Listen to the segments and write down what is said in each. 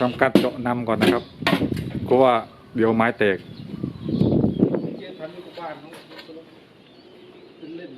ทำการเจาะนำก่อนนะครับเพราะว่าเดี๋ยวไม้แตก เล่น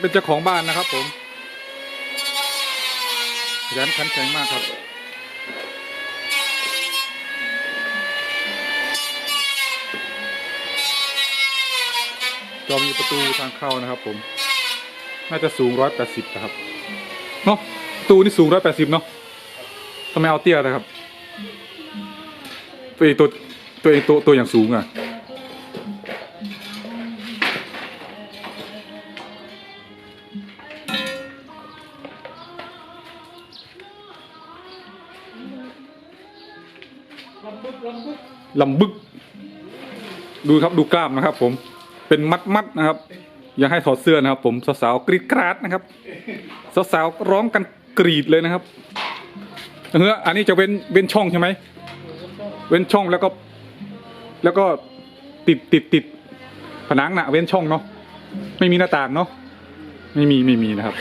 เป็นเจ้าของบ้านนะครับ ผมขยันขันแข็งมากครับจอมีประตูทางเข้านะครับ ผม น่าจะสูงร้อยแปดสิบนะครับเนาะประตูนี่สูงร้อยแปดสิบเนาะทำไมเอาเตี้ยนะครับ ตัวเองตัวตัวเองตัวตัวอย่างสูงอะ ลำบึก ดูครับดูกล้ามนะครับ ผม เป็นมัดมัดนะครับ อย่าให้ถอดเสื้อนะครับ ผมสาวๆกรีดกราดนะครับสาวๆร้องกันกรีดเลยนะครับเฮ้ออันนี้จะเว้นเว้นช่องใช่ไหมเว้นช่องแล้วก็ แล้วก็ติดติดติดผนังนะเว้นช่องเนาะไม่มีหน้าต่างเนาะ ไม่มีไม่มีนะครับ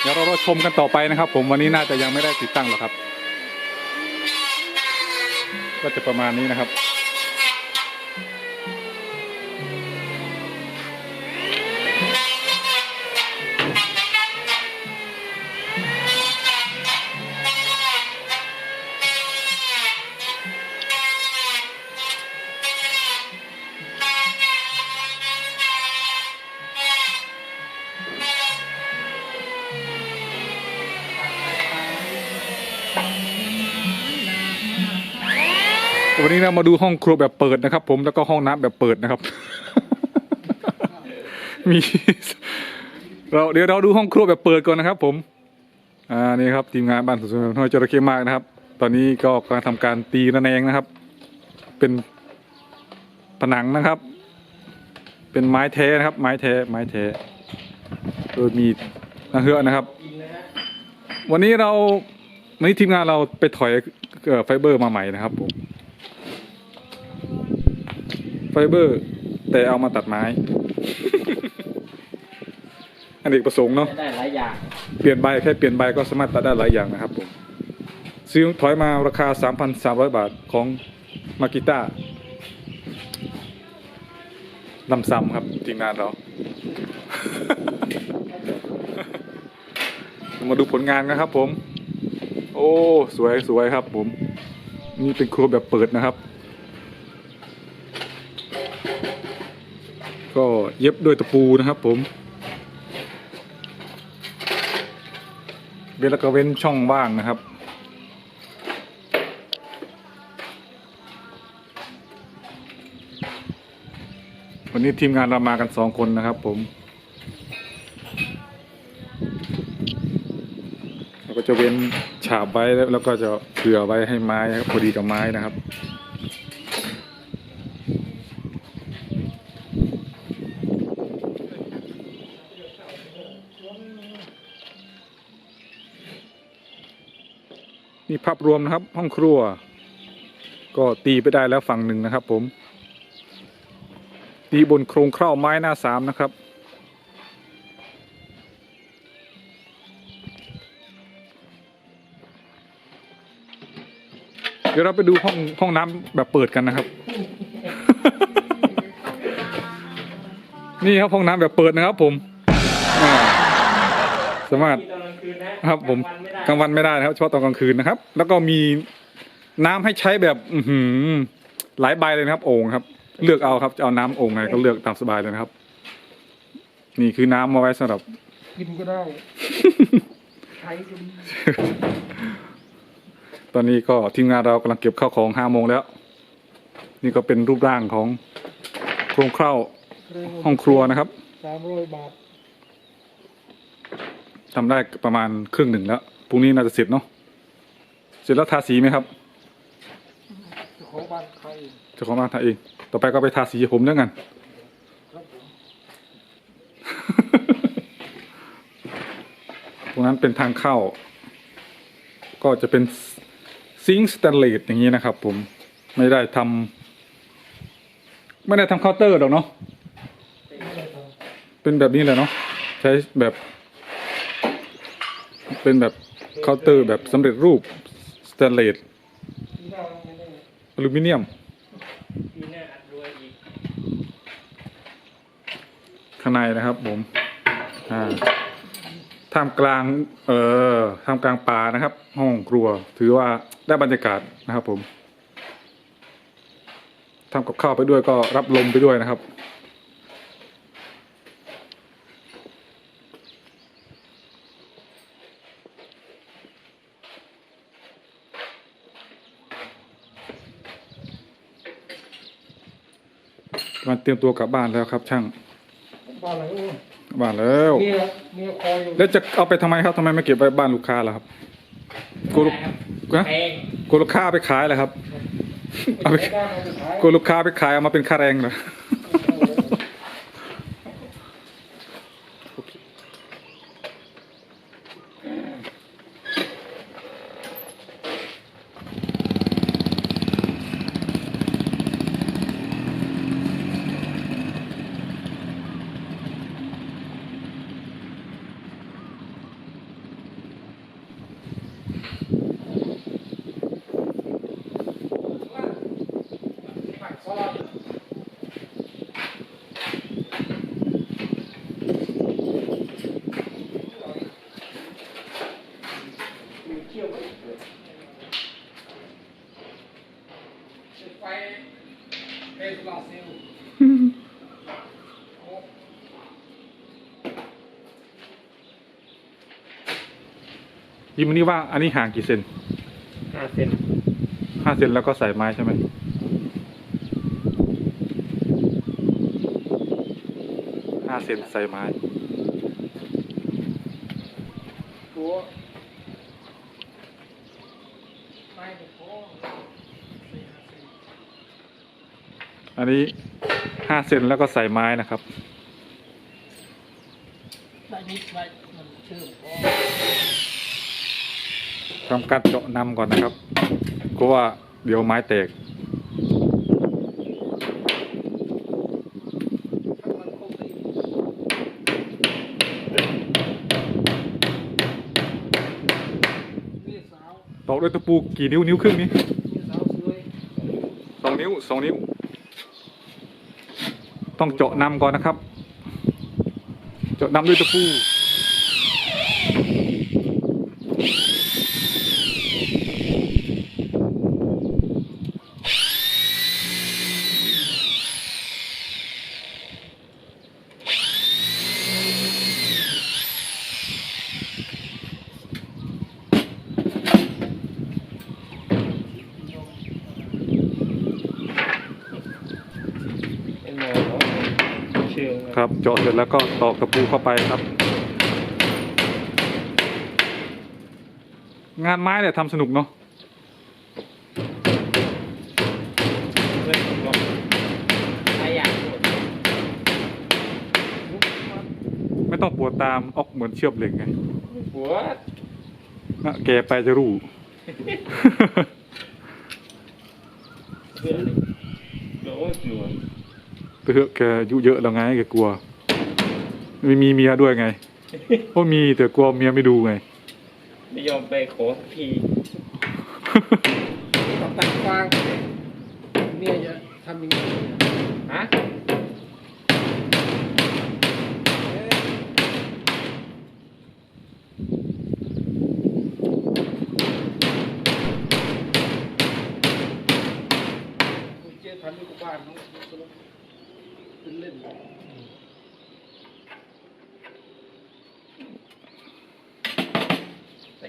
เดี๋ยวเราชมกันต่อไปนะครับ ผมวันนี้น่าจะยังไม่ได้ติดตั้งหรอกครับ ก็จะประมาณนี้นะครับ วันนี้เรามาดูห้องครัวแบบเปิดนะครับ ผมแล้วก็ห้องน้ำแบบเปิดนะครับ มี เราเดี๋ยวเราดูห้องครัวแบบเปิดก่อนนะครับ ผมอ่านี่ครับทีมงานบ้านสุนทรห้อยจระเข้มากนะครับ ตอนนี้ก็กำลังทำการตีระแนงนะครับ เป็นผนังนะครับ เป็นไม้แท้นะครับ ไม้แท้ไม้แท้โดยมีนาเหือนะครับ วันนี้เราวันนี้ทีมงานเราไปถอยเอ่อไฟเบอร์มาใหม่นะครับผม ไฟเบอร์ แต่เอามาตัดไม้ อันเอกประสงค์เนาะได้หลายอย่างเปลี่ยนใบแค่เปลี่ยนใบก็สามารถตัดได้หลายอย่างนะครับผมซื้อถอยมาราคา 3,300 บาทของมากิต้าลำซ้ำครับทีมงานเรา มาดูผลงานกันครับผม โอ้ สวยสวยครับผม นี่เป็นครัวแบบเปิดนะครับ เย็บด้วยตะปูนะครับผม เว้นแล้วก็เว้นช่องว่างนะครับ วันนี้ทีมงานเรามากันสองคนนะครับผมเราก็จะเว้นฉาบไว้แล้วก็จะเผื่อไว้ให้ไม้ครับพอดีกับไม้นะครับ นี่ภาพรวมนะครับ ห้องครัว ก็ตีไปได้แล้วฝั่งหนึ่งนะครับ ผม ตีบนโครงเคร้าไม้หน้าสามนะครับ เดี๋ยวเราไปดูห้องห้องน้ำแบบเปิดกันนะครับ นี่ครับห้องน้ำแบบเปิดนะครับ ผมสามารถนกลางคืนนะครับผม ลางวันไม่ได้กลางวันไม่ได้นะครับเฉพาะตอนกลางคืนนะครับ แล้วก็มีน้ำให้ใช้แบบอือหือหลายใบเลยนะครับโอ่งครับ เลือกเอาครับจะเอาน้ำโอ่งไหนก็เลือกตามสบายเลยนะครับ นี่คือน้ำมาไว้สำหรับกินก็ได้ใช้ก็มีตอนนี้ก็ทีมงานเรากำลังเก็บข้าวของห้าโมงแล้ว นี่ก็เป็นรูปร่างของโครงเคร้าห้องครัวนะครับสามร้อยบาททำได้ประมาณครึ่งหนึ่งแล้ว พรุ่งนี้น่าจะเสร็จเนาะเสร็จแล้วทาสีไหมครับเจ้าของบ้านใครเจ้าของบ้านทาเอง ต่อไปก็ไปทาสีผมแล้วกันตรงนั้นเป็นทางเข้า ก็จะเป็นซิงค์สแตนเลสอย่างนี้นะครับ ผมไม่ได้ทำไม่ได้ทำเคาน์เตอร์หรอกเนาะเป็นแบบนี้เลยเนาะใช้แบบ เป็นแบบ เคาน์เตอร์แบบสำเร็จรูปสแตนเลสอลูมิเนียมข้างในนะครับผมท่ามกลาง เอ่อท่ามกลางป่านะครับ ห้องครัว ถือว่าได้บรรยากาศนะครับผมทำกับข้าวไปด้วยก็รับลมไปด้วยนะครับ มาเตรียมตัวกลับบ้านแล้วครับช่างบ้านหลังนู้นกลับบ้านแล้วเมียเมียคอยอยู่แล้วจะเอาไปทำไมครับทำไมไม่เก็บไว้บ้านลูกค้าล่ะครับกลัวลูกนะแพงกลัวลูกค้าเอาไปขายเหรอครับเอาไปบ้านเอาไปขายกลัวลูกค้าไปขายเอามาเป็นค่าแรงเหรอ เขี้ยวไหมไฟเป็นลาเซลโอ้ยิมนี่ว่าอันนี้ห่างกี่เซนห้าเซนห้าเซนแล้วก็ใส่ไม้ใช่ไหมห้าเซนใส่ไม้ ตัวไม่พอ อันนี้ห้าเซนแล้วก็ใส่ไม้นะครับได้นิดได้มันเชื่อมพอทำการเจาะนำก่อนนะครับเพราะว่าเดี๋ยวไม้แตกถ้ามันคงตีมีสาวตอกด้วยตะปูกี่นิ้วนิ้วครึ่งนี้มีสาวสวยสองนิ้วสองนิ้ว ต้องเจาะนำก่อนนะครับ เจาะนำด้วยตะปู เชื่อครับเจาะเสร็จแล้วก็ตอกตะปูเข้าไปครับ งานไม้เนี่ยทำสนุกเนาะเพื่อนผมบอกใครอยากปวดไม่ต้องปวดตามออกเหมือนเชือบเหล็กไงปวดนะแกไปจะรู้เพื่อนเดี๋ยวกลัว ไปเถอะแกอายุเยอะแล้วไงแกกลัว ไม่มีเมียด้วยไงเพราะมีแต่กลัวเมียไม่ดูไง ไม่ยอมไปขอสักทีกับตัดฟางเนี่ยจะทำยังไงฮะ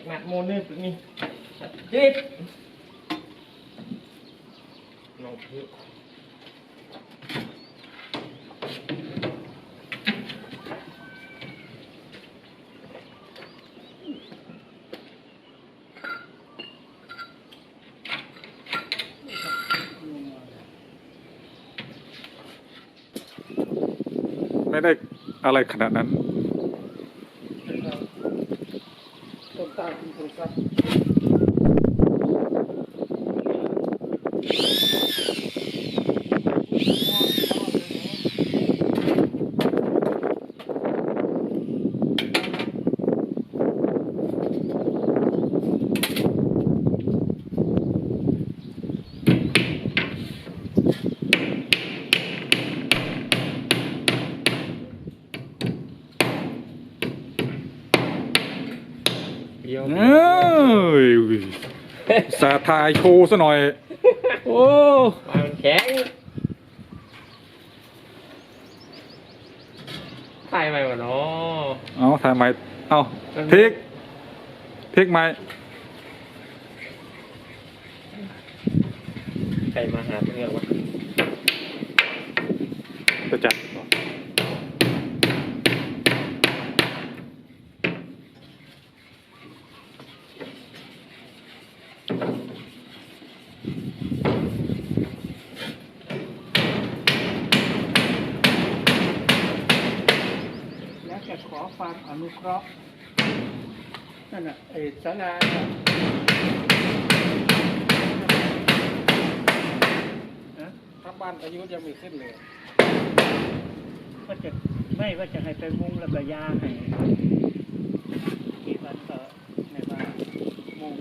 Cạch mặt môn lên tụi mình Chặt chết Nó thử ไม่ได้อะไรขนาดนั้น ต้นตาลคุณโทรศัพท์ เดียว เอ้ย สาทายโชว์ซะหน่อย โอ้มันแข็งตายไปวะเนาะเอาถ่ายไม้เอาเทคเทคไม้ใครมาหาเพื่อนวะจะจัด แล้วจะขอ ความอนุเคราะห์นั่นน่ะไอ้ศาลาน่ะนะถ้าบ้านอายุยังไม่ขึ้นเลยก็จะไม่ว่าจะให้ไปมุงแล้วก็ยาให้กี่วันก็ในว่ามุง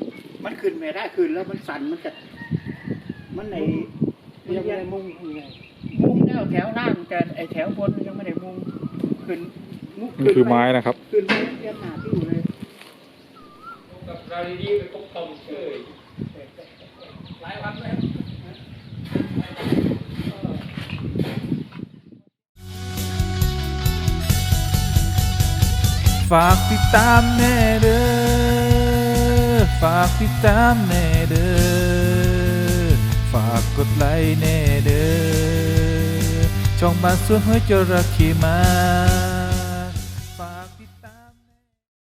มันขึ้นไม่ได้ขึ้นแล้วมันสั่นมันจะมันในยังไม่ได้มุ่งยังไงมุงแล้วแถวล่างแต่ไอแถวบนยังไม่ได้มุงขึ้นมุง นี่คือไม้นะครับ ขึ้นไปเรียนหาที่อยู่เลยกับเราดีๆไปตกตมเฉยหลายวันแล้วฝากติดตามแน่เด้อ ฝากติดตามแน่เด้อ ฝากกดไลค์แน่เด้อ ช่องบ้านสวนห้วยจระเข้มา